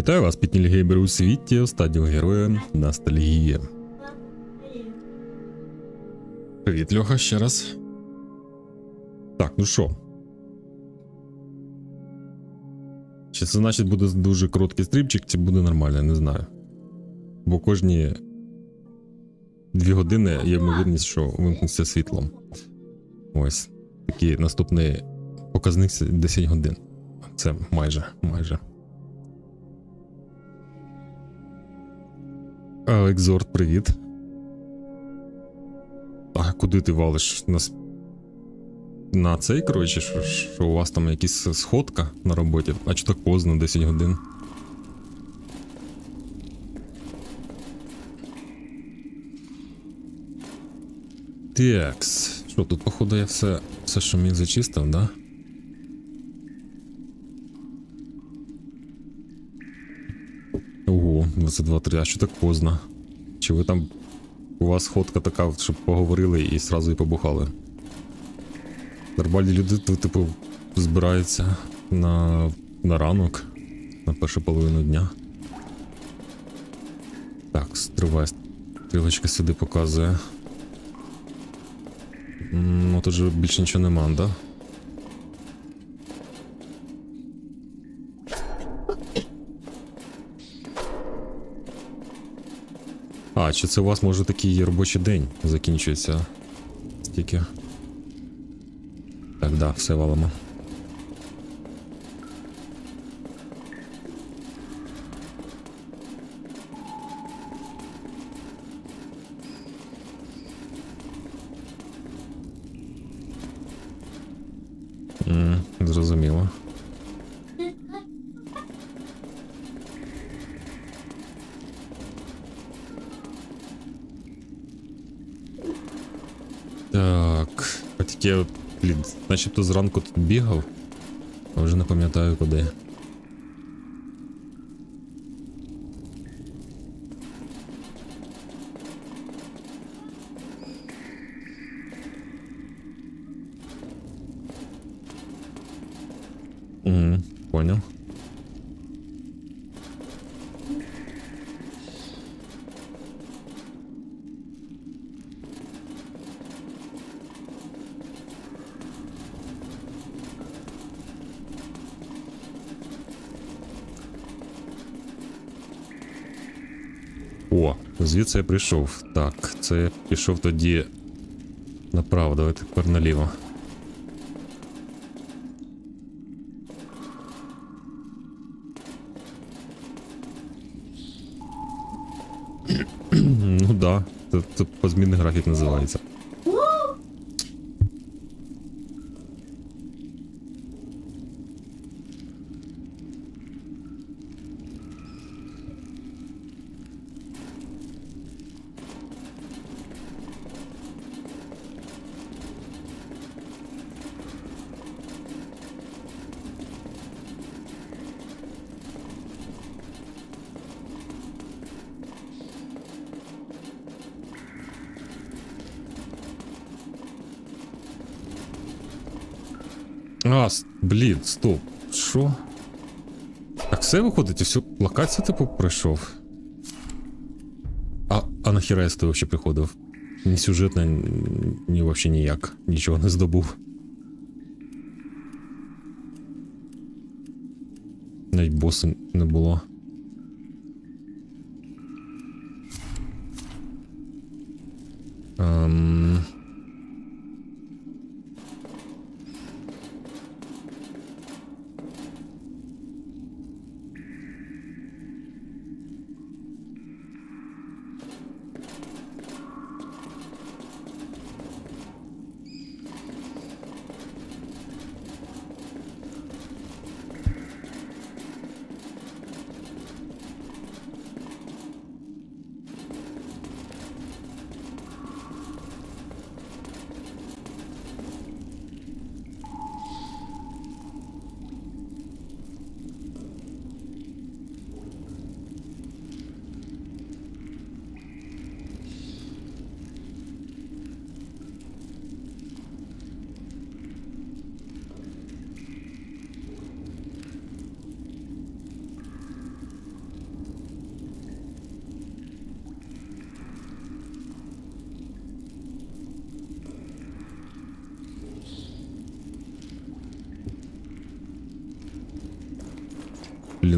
Вітаю вас, Пітнільгейбери у світі, останнього героя Ностальгія. Привіт, Льоха, ще раз. Так, ну що? Чи це значить буде дуже короткий стрімчик, чи буде нормально, не знаю. Бо кожні дві години є ймовірність, що вимкнеться світлом. Ось. Такий наступний показник 10 годин. Це майже, майже. А, Екзорт, привіт. А куди ти валиш? Нас... На цей, коротше, що, що у вас там якась сходка на роботі? А чи так поздно, 10 годин? Текс. Що тут, походу, я все, все, що міг зачистив, да? Ого, 22-3, а що так поздно? Чи ви там. У вас ходка така, щоб поговорили і сразу і побухали? Нормальні люди, то, типу, збираються на, на ранок, на першу половину дня. Так, стривай. Стрілочка сюди показує. Ну тут же більше нічого нема, да? А, чи це у вас може такий робочий день закінчується? Стільки. Так, да, все валимо. М, Зрозуміло. Так. А тільки я, блін, начебто зранку тут бігав, а вже не пам'ятаю куди. Звідси я прийшов. Так, це я пішов тоді направо, давайте тепер наліво. Ну да, це, це позмінний графік називається. А, с- блін, стоп. Що? Так все виходить, і всю локацію типу пройшов. А, а нахіра я з того ще приходив? Ні сюжетно, ні вообще ніяк. Нічого не здобув. Навіть боса не було. Ем...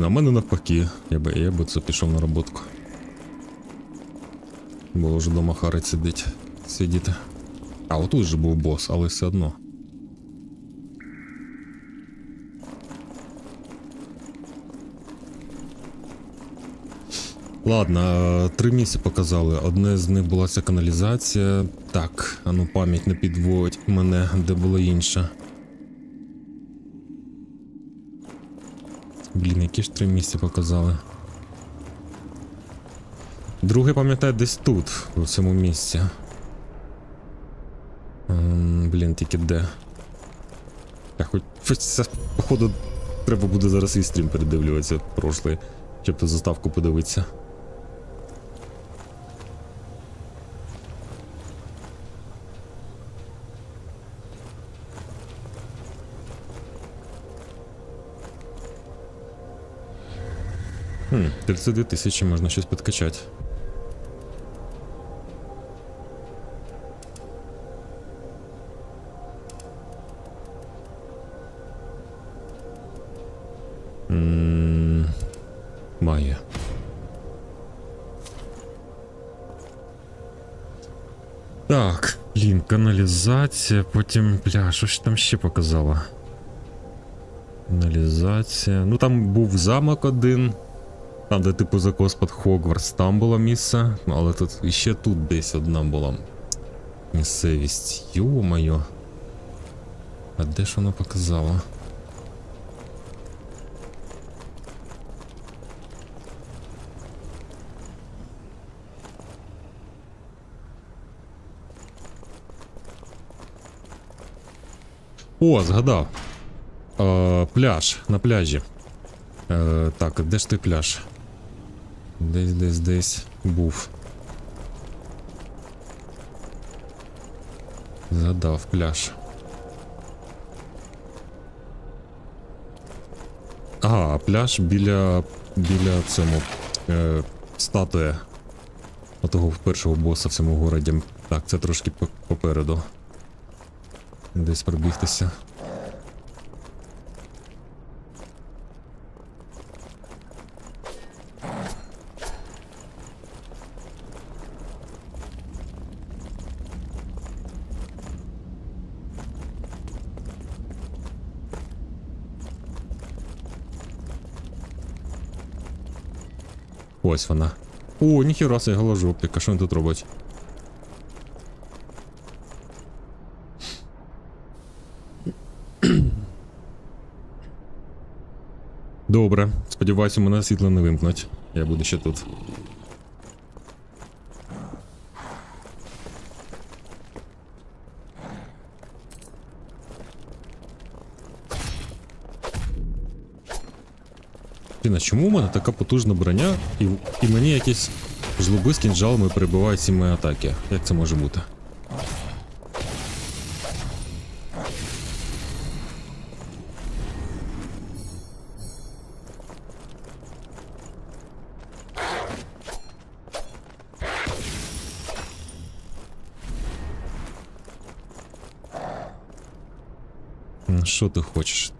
Блін, а в мене навпаки. Я би, я би це пішов на роботку. Було вже дома харить сидить. Сидіти. А, отут же був бос, але все одно. Ладно, е, три місця показали. Одне з них була ця каналізація. Так, а ну пам'ять не підводь мене, де було інше. Блін, які ж три місця показали. Друге, пам'ятаю, десь тут, у цьому місці. Блін, тільки де. Я хоч хоч це, походу, треба буде зараз і стрім передивлюватися прошлий, щоб заставку подивитися. Хм, 32 тисячі можна щось підкачати. Має. Так, блін, каналізація, потім. Бля, що ж там ще показала? Каналізація. Ну там був замок один. Там, де типу закос під Хогвартс, там було місце, але тут іще тут десь одна була місцевість. Йо-моє. А де ж вона показала? О, згадав. Е, пляж на пляжі. Е, так, а де ж той пляж? Десь, десь, десь був. Згадав пляж. Ага, пляж біля. біля цьому. Е, статуя. Отого першого боса в цьому городі. Так, це трошки попереду. Десь пробігтися. Ось вона. О, ніхіра це голожопик, а що він тут робить? Добре. Сподіваюся, мене світло не вимкнуть. Я буду ще тут. Чому у мене така потужна броня, і, і мені якісь жлоби з кінжалами перебивають всі мої атаки? Як це може бути? Що ти хочеш?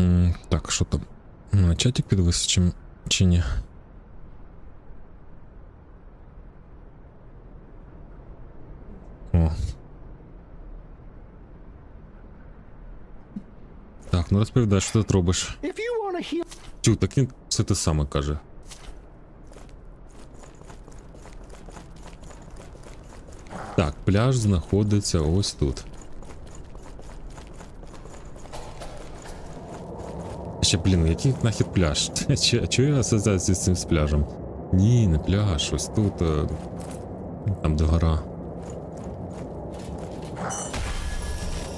М, Так, що там? Ну, підвис чи, ні? О. Так, ну розповідай, що ти тут робиш. Heal, так він все те саме каже. Так, пляж знаходиться ось тут. Ще, блін, який нахід пляж? Чого я асоціацію з цим з пляжем? Ні, не пляж, ось тут. е, Там де гора.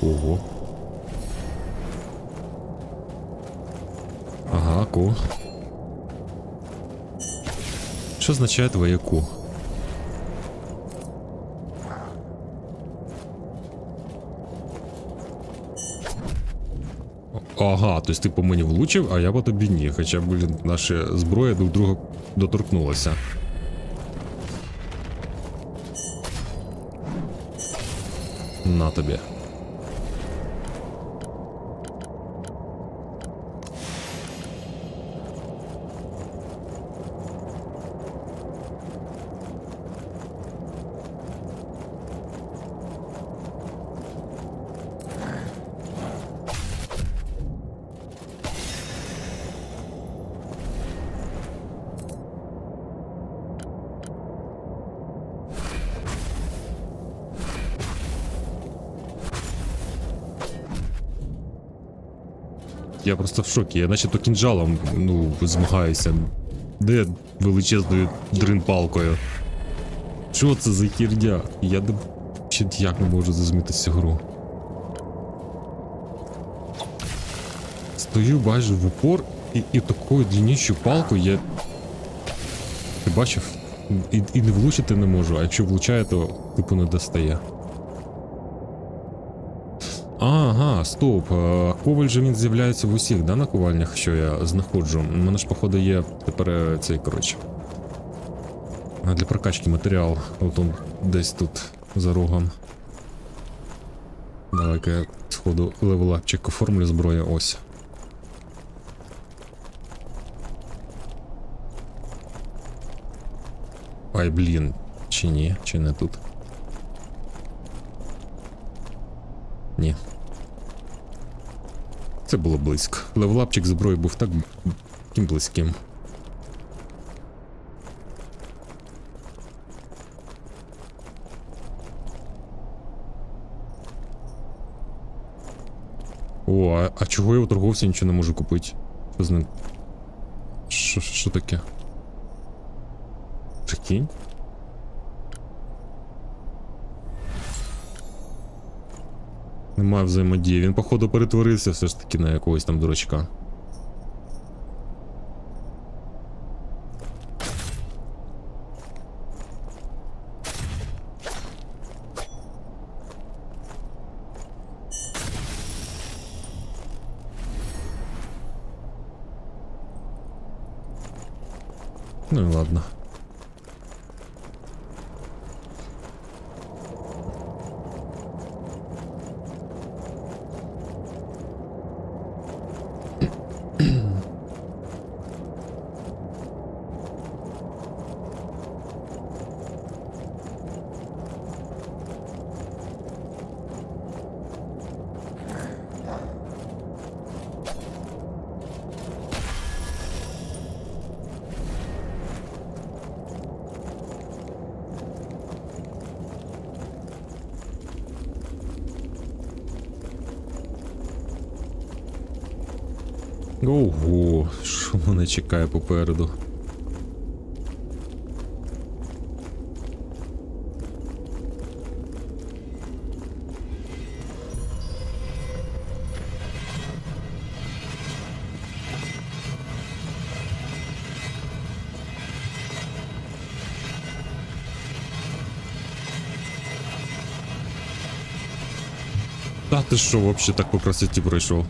Ого. Ага, ку. Що означає твоє ку? Ага, тобто ти по мені влучив, а я по тобі ні. Хоча, блін, наша зброя друг друга доторкнулася. На тобі. Я просто в шокі. Я наче то кінжалом ну, змагаюся. Де величезною дрин-палкою? Що це за херня? Я не... ще як не можу зрозуміти цю гру. Стою майже в упор і, і такою длиннющою палкою я. Ти бачив? І, і не влучити не можу, а якщо влучає, то типу не достає. Ага, стоп. е, Коваль же він з'являється в усіх, да, наковальнях, що я знаходжу. У мене ж, походу, є тепер е, цей, коротше. Для прокачки матеріал. От он десь тут за рогом. Давай-ка я сходу левелапчик оформлю зброю. Ось. Ай, блін. Чи ні, чи не тут. Ні. Це було близько. Левелапчик зброї був так таким близьким. О, а, а чого я у торговця нічого не можу купити? Що з ним? Що таке? Прикинь? Немає взаємодії. Він, походу, перетворився все ж таки на якогось там дурачка. Ну і ладно. Ого, що мене чекає попереду. Та ти що, вообще так по красоті пройшов?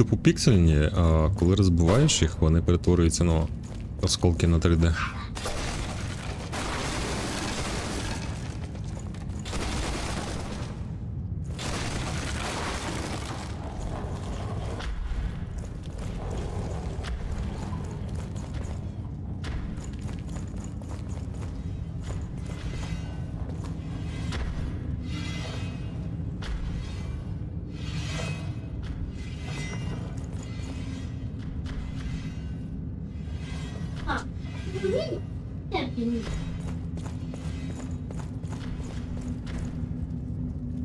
Типу піксельні, а коли розбиваєш їх, вони перетворюються на осколки на 3D.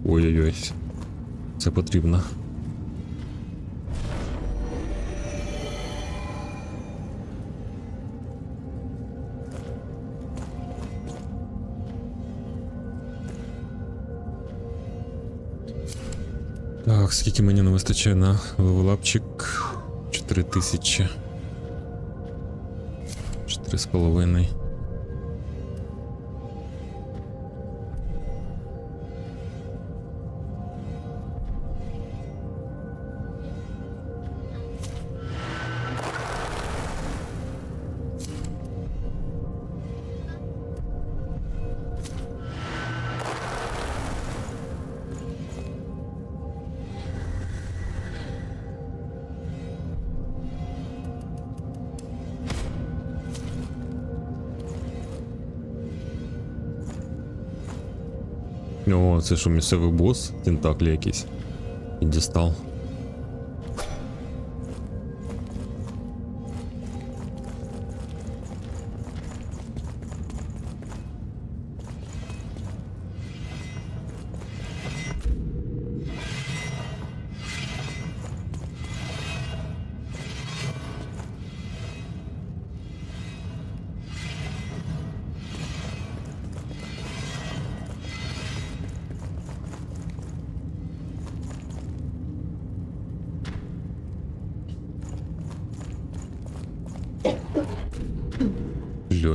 Ой-ой-ой, це потрібно. Так, скільки мені не вистачає на левелапчик? 4000. 4,5. О, це що місцевий бос, тентаклі якісь. І дістав.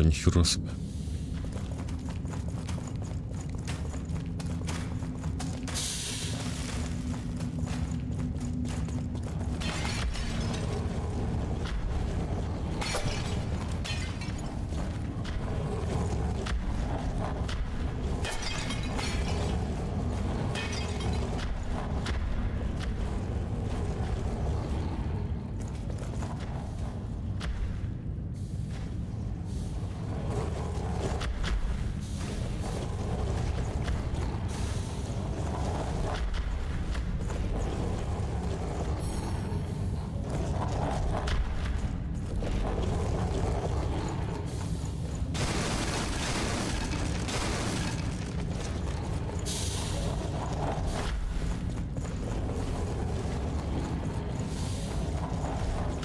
Ніхіра собі.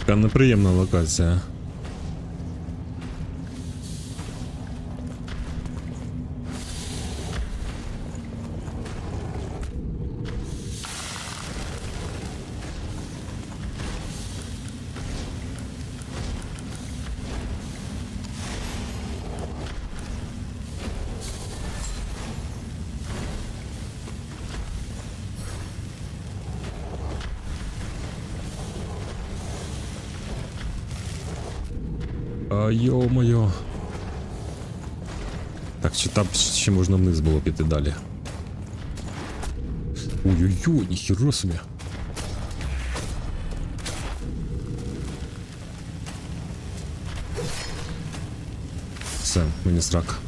Така неприємна локація. йо-моє. Так, чи там ще можна вниз було піти далі. Ой-ой-ой, ніхіро собі. Все, мені срак.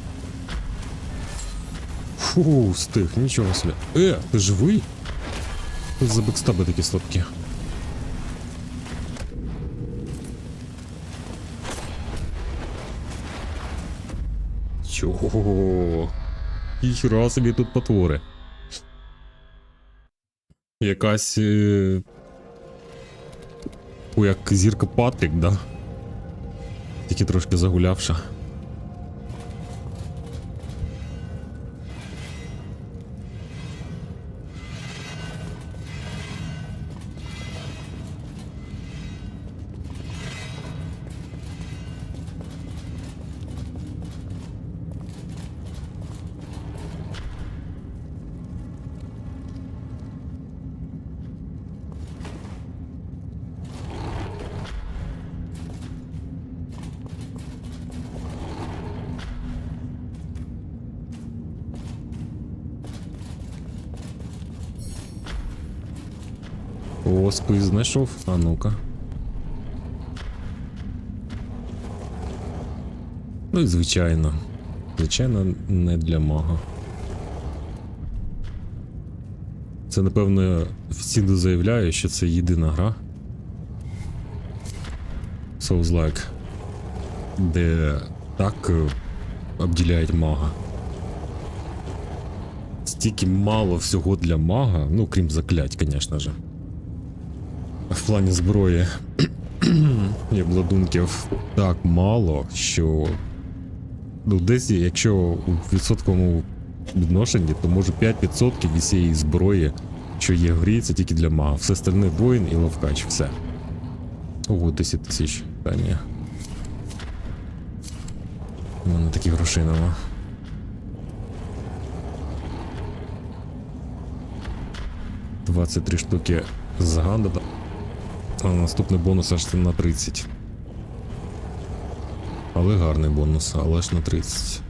Фу, стих, нічого собі. Е, ти живий? Що за бекстаби такі слабкі? Чого? Ніхіра собі тут потвори. Якась. Е... О, як зірка Патрік, да? Тільки трошки загулявша. О, спис знайшов. А ну-ка. Ну і звичайно. Звичайно, не для мага. Це, напевно, офіційно заявляю, що це єдина гра. Souls-like. Де так обділяють мага. Стільки мало всього для мага, ну крім заклять, звісно же. Плані зброї і обладунків так мало, що. Ну, десь, якщо у відсотковому відношенні, то може 5% від цієї зброї що є в грі, це тільки для мага. Все остальне воїн і ловкач, все. Ого, 10 тисяч. Та ні. У мене таких грошей нема. Двадцять три штуки з ганда. А наступний бонус аж на 30. Але гарний бонус, але ж на 30.